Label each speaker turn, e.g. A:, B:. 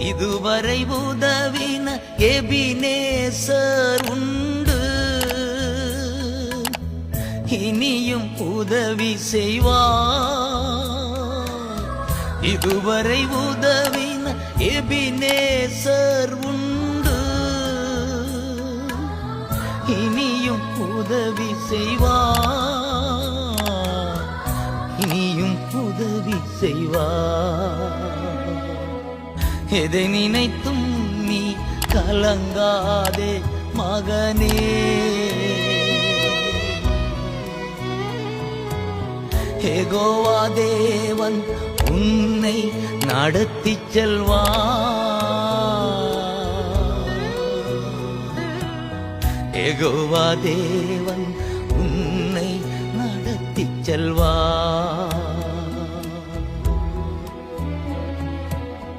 A: இதுவரை உதவின எபினேசர் உண்டு. இனியும் உதவி செய்வார். இதுவரை உதவின எபினேசர் உண்டு. இனியும் உதவி செய்வார். இனியும் உதவி செய்வார். எதை நினைத்தும் நீ கலங்காதே மகனே. ஏகோவா தேவன் உன்னை நடத்தி செல்வா. ஏகோவா தேவன் உன்னை நடத்தி செல்வா.